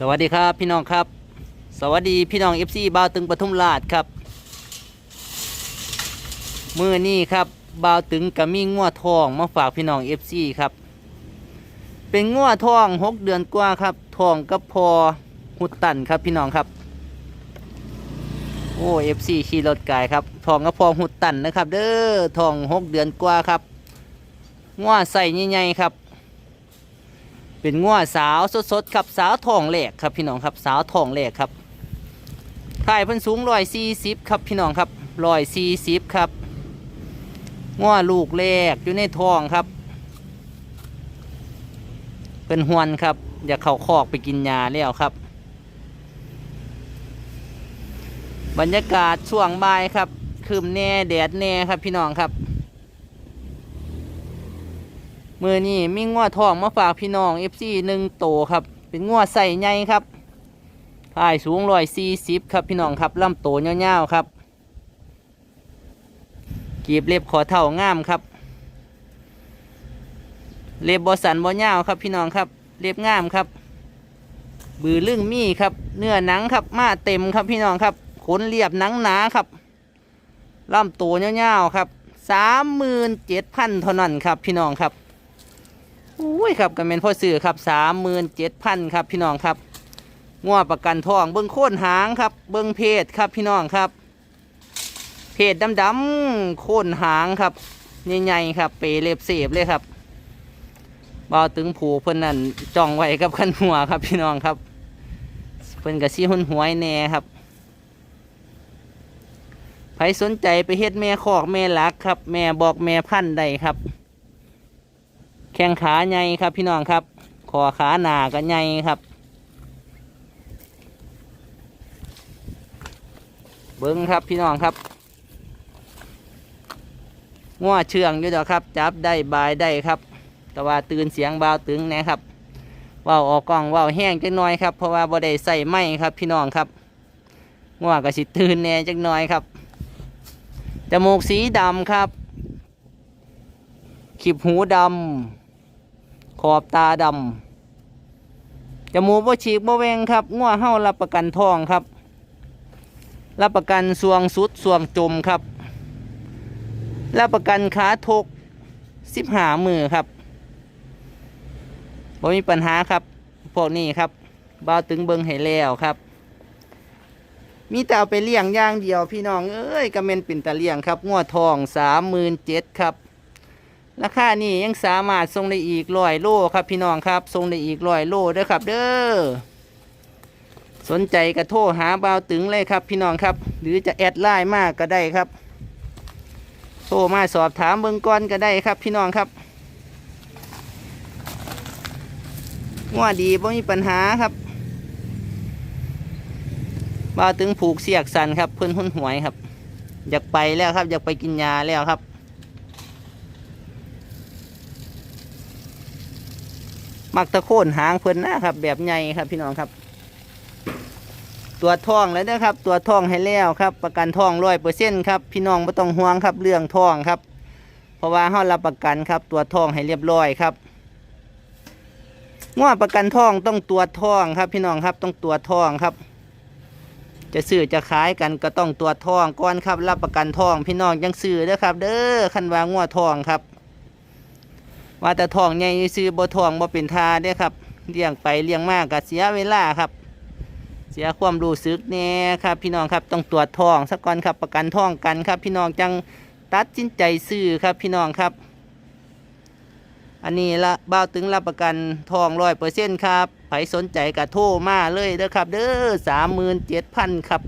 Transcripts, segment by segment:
สวัสดีครับพี่น้องครับ สวัสดีพี่น้องเอฟซีบ่าวตึงปทุมราชครับมือนี้ครับบ่าวตึงกับมีงัวทองมาฝากพี่น้องเอฟซีครับ เป็นงัวทองหกเดือนกว่าครับทองกับพอหุดตันครับพี่น้องครับ โอ้เอฟซีขี่รถไกายครับทองกับพอหุดตันนะครับ เด้อทองหกเดือนกว่าครับงัวใส่ใหญ่ๆครับ เป็นงัวสาวสดๆครับสาวทองแหลกครับพี่น้องครับสาวทองแหลกครับถ่ายเพิ่นสูงร้อยสี่สิบครับพี่น้องครับร้อยสี่สิบครับงัวลูกแรกอยู่ในท้องครับ เป็นหวนครับ อยากเข้าคอกไปกินยาแล้วครับ บรรยากาศช่วงบ่ายครับคืมแน่แดดแน่ครับพี่น้องครับ มือนี้มีงัวทองมาฝากพี่น้องเอฟซีหนึ่งโตครับ เป็นงัวใส่ใหญ่ครับถ่ายสูงร้อยสี่สิบครับพี่น้องครับลำโตเงาวๆครับ กีบเล็บขอเท่างามครับ เล็บบอสันบอเงาครับพี่น้องครับ เล็บงามครับ บือลึ่งมีครับ เนื้อหนังครับมาเต็มครับพี่น้องครับขนเรียบหนังหนาครับลำโตเงาวๆครับสามหมื่นเจ็ดพันเท่านั้นครับพี่น้องครับ อุ้ยครับกันเป็นพ่อซื้อครับสามหมื่นเจ็ดพันครับพี่น้องครับงัวประกันทอง เบิ้งโค่นหางครับ เบิ้งเพศครับพี่น้องครับ เพศดำๆโค่นหางครับใหญ่ๆครับ เปรเล็บเสียบเลยครับเบาตึงผูเพิ่อนนั่นจ้องไว้กับขันหัวครับพี่น้องครับ เพิ่นกับซี่หุ่นหวยแน่ครับใครสนใจไปเฮ็ดแม่คอกแม่หลักครับ แม่บอกแม่พันธุ์ได้ครับ แข้งขาใหญ่ครับพี่น้องครับคอขาหนาก็ใหญ่ครับ เบิ้งครับพี่น้องครับง้อเชื่องอยู่ดอกครับ จับได้บายได้ครับ แต่ว่าตื่นเสียงเบาตึงแนะครับเว้าออกกล้องเว้าแห้งจักน่อยครับเพราะว่าบ่ได้ใส่ไม้ครับพี่น้องครับง้อก็สิตื่นแน่จักน่อยครับจมูกสีดำครับขีบหูดำ ขอบตาดำจมูกบ่ฉีกบ่แวงครับงัวเฮารับประกันทองครับ รับประกันสวงสุดสวงจมครับ รับประกันขาทกสิบหามือครับบ่มีปัญหาครับ พวกนี้ครับบ่าวตึงเบิงให้แล้วครับมีแต่เอาไปเลี้ยงอย่างเดียวพี่น้องเอ้ยกระเมนปิ่นตะเลี้ยงครับงัวทองสามหมื่นเจ็ดครับ ราคานี่ยังสามารถส่งได้อีกร้อยโลครับพี่น้องครับส่งได้อีกร้อยโลเด้อครับ เด้อสนใจก็โทรหาบ่าวตึงเลยครับ พี่น้องครับ หรือจะแอดไลน์มากก็ได้ครับโทรมาสอบถามเบื้องก่อนก็ได้ครับ พี่น้องครับว่าดีไม่มีปัญหาครับบ่าวตึงผูกเสียกสันครับเพื่อนหุ่นหวยครับ อยากไปแล้วครับ อยากไปกินยาแล้วครับ มักตะโคนหางเพิ่นนะครับ แบบใหญ่ครับพี่น้องครับ ตัวท่องแล้วนะครับ ตัวท่องให้แล้วครับ ประกันท่องร้อยเปอร์เซ็นต์ครับพี่น้องไม่ต้องห่วงครับเรื่องท่องครับ เพราะว่าเขารับประกันครับ ตัวท่องให้เรียบร้อยครับง้อประกันท่องต้องตัวท่องครับ พี่น้องครับต้องตัวท่องครับ จะซื้อจะขายกันก็ต้องตัวท่องก่อนครับ รับประกันท่องพี่น้องยังซื้อเด้อครับ เด้อคันว่าง้อท่องครับ ว่าแต่ทองใหญ่ซื้อบ่ทองบ่เป็นทาเด้อครับเลี้ยงไปเลี้ยงมากก็เสียเวลาครับ เสียความรู้สึกแน่ครับ พี่น้องครับต้องตรวจทองสักก่อนครับประกันทองกันครับ พี่น้องจังตัดสินใจซื้อครับพี่น้องครับ อันนี้ละบ้าตึงรับประกันทองร้อยเปอร์เซ็นต์ครับใครสนใจก็โทรมาเลยเด้อครับ เด้อสามหมื่นเจ็ดพันครับ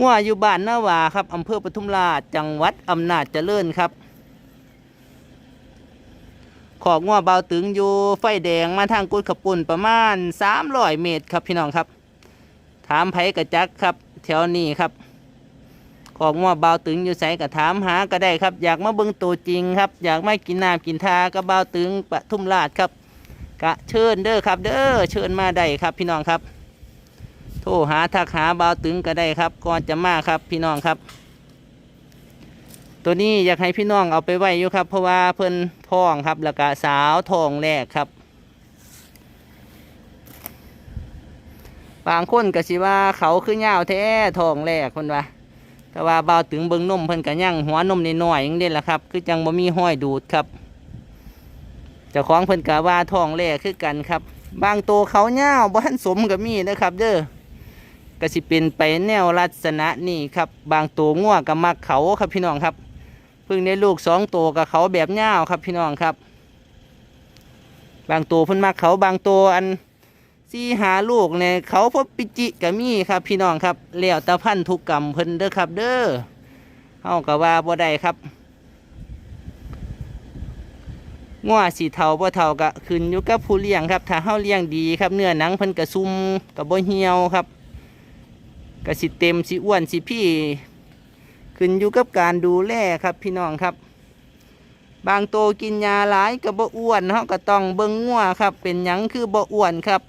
งัวอยู่บ้านนาวาครับอำเภอปทุมราชจังหวัดอำนาจเจริญครับ ขอกงัวเบาตึงอยู่ไฟแดงมาทางกุดขปุ่นประมาณสามร้อยเมตรครับพี่น้องครับ ถามไผกระจักครับแถวนี้ครับขอกงัวเบาตึงอยู่ใสกระถามหาก็ได้ครับ อยากมาเบิ่งตัวจริงครับ อยากไม่กินน้ำกินทาก็เบาตึงปทุมราชครับกะเชิญเด้อครับ เด้อเชิญมาได้ครับพี่น้องครับ โทรหาทักหาเบาตึงก็ได้ครับก่อนจะมาครับพี่น้องครับ ตัวนี้อยากให้พี่น้องเอาไปไว้อยู่ครับ เพราะว่าเพิ่นท้องครับ แล้วก็สาวท้องแรกครับ บางคนก็สิว่าเขาคือยาวแท้ท้องแรกคนว่าแต่ว่าเบาถึงเบิงนมเพิ่นก็ยังหัวนมน้อยๆอย่างนี้แหละครับ คือจังบ่มีห้อยดูดครับเจ้าของเพิ่นก็ว่าท้องแรกคือกันครับ บางตัวเขายาบ่ทันสมก็มีนะครับเด้อก็สิเป็นไปแนวลักษณะนี่ครับ บางตัวง่วก็มักเขาครับพี่น้องครับ เพิ่งได้ลูกสองตัวกับเขาแบบยาครับพี่น้องครับ บางตัวเพิ่นมักเขาบางตัวอันสี่หาลูกเนี่ยเขาพบปิจิกะมีครับ พี่น้องครับแล้วตะพันธุกรรมเพิ่นเด้อครับ เด้อเฮาก็ว่าบ่ได้ครับง้อสีเทาบ่เทาก็ขึ้นอยู่กับผู้เลี้ยงครับ ถ้าเฮาเลี้ยงดีครับ เนื้อหนังเพิ่นก็ซุ่มก็บ่เหี่ยวครับก็สิเต็มสิอ้วนสิพี่ ขึ้นอยู่กับการดูแลครับพี่น้องครับ บางโตวกินยาหลายก็บ่อ้วนเฮาก็ต้องเบิ่งงัวครับ เป็นหยังคือบ่อ้วนครับ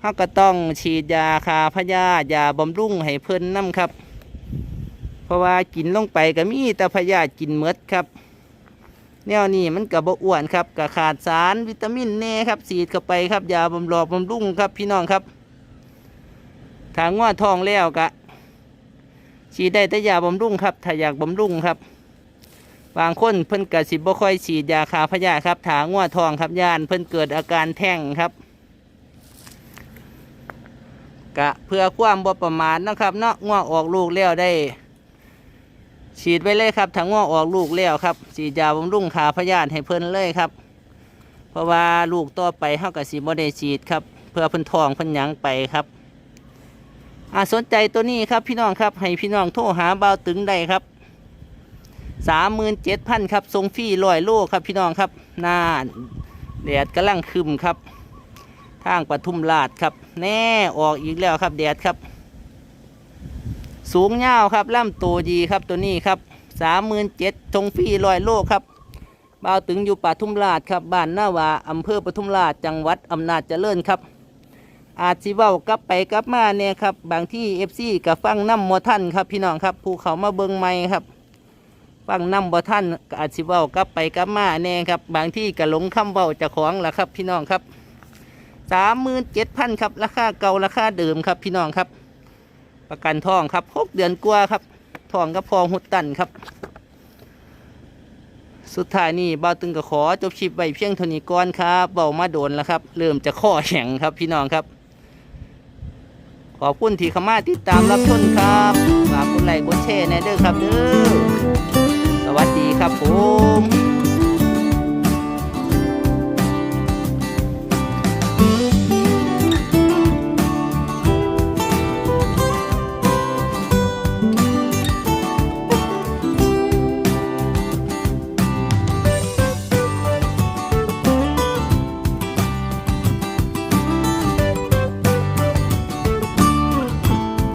เฮาก็ต้องฉีดยาคาพยาธิยาบำรุงให้เพิ่นนํครับ เพราะว่ากินลงไปก็มีแต่พยาธิกินเมดครับแนวนี้มันก็บ่อ้วนครับก็ขาดสารวิตามินแน่ครับฉีดเข้าไปครับยาบำรอบำรุงครับพี่น้องครับ ถางัวท้องแล้วก็ ฉีดได้แต่ยาบำรุงครับ ถ้าอยากบำรุงครับ บางคนเพิ่นกระสิบบ่ค่อยฉีดยาคาพยาครับถางัวทองครับยานเพิ่นเกิดอาการแท่งครับกะเพื่อความบ่ประมาทนะครับเนาะงัวออกลูกแล้วได้ ฉีดไว้เลยครับถ้างัวออกลูกแล้วครับฉีดยาบำรุงคาพยาธิให้เพิ่นเลยครับ เพราะว่าลูกต่อไปเฮากะสิบ่ได้ฉีดครับ เพื่อเพิ่นทองเพิ่นหยังไปครับ อ่าสนใจตัวนี้ครับพี่น้องครับให้พี่น้องโทรหาเบาตึงได้ครับสามหมื่นเจ็ดพันครับทรงฟรีลอยโลครับพี่น้องครับหน้าแดดกำลังคึมครับ ทางปทุมราชครับ แน่ออกอีกแล้วครับแดดครับ สูงยาครับล่ำตัวดีครับตัวนี้ครับสามหมื่นเจ็ดทรงฟรีลอยโลครับบ่าวตึงอยู่ปทุมราชครับบ้านหน้าวาอำเภอปทุมราชจังหวัดอำนาจเจริญครับ อาจสิเว้ากลับไปกลับมาเนี่ยครับ บางที่เอฟซีกับฟังน้ำมอท่านครับ พี่น้องครับภูเขามาเบิงไม่ครับ ฟังน้ำบ่ท่านอาจสิเว้ากลับไปกลับมาแน่ครับ บางที่ก็หลงคำเว้าจะของละครับ พี่น้องครับสามหมื่นเจ็ดพันครับราคาเก่าราคาเดิมครับ พี่น้องครับ ประกันทองครับหกเดือนกว่าครับทองกับพองหุดตันครับ สุดท้ายนี่เบาตึงก็ขอจบชิปไว้เพียงเท่านี้ก่อนครับเบามาโดนแล้วครับ เริ่มจะข้อแข็งครับพี่น้องครับ ขอบคุณที่ข้ามาติดตามรับชมครับฝากกดไลค์กดแชร์แน่เด้อครับเด้อสวัสดีครับผม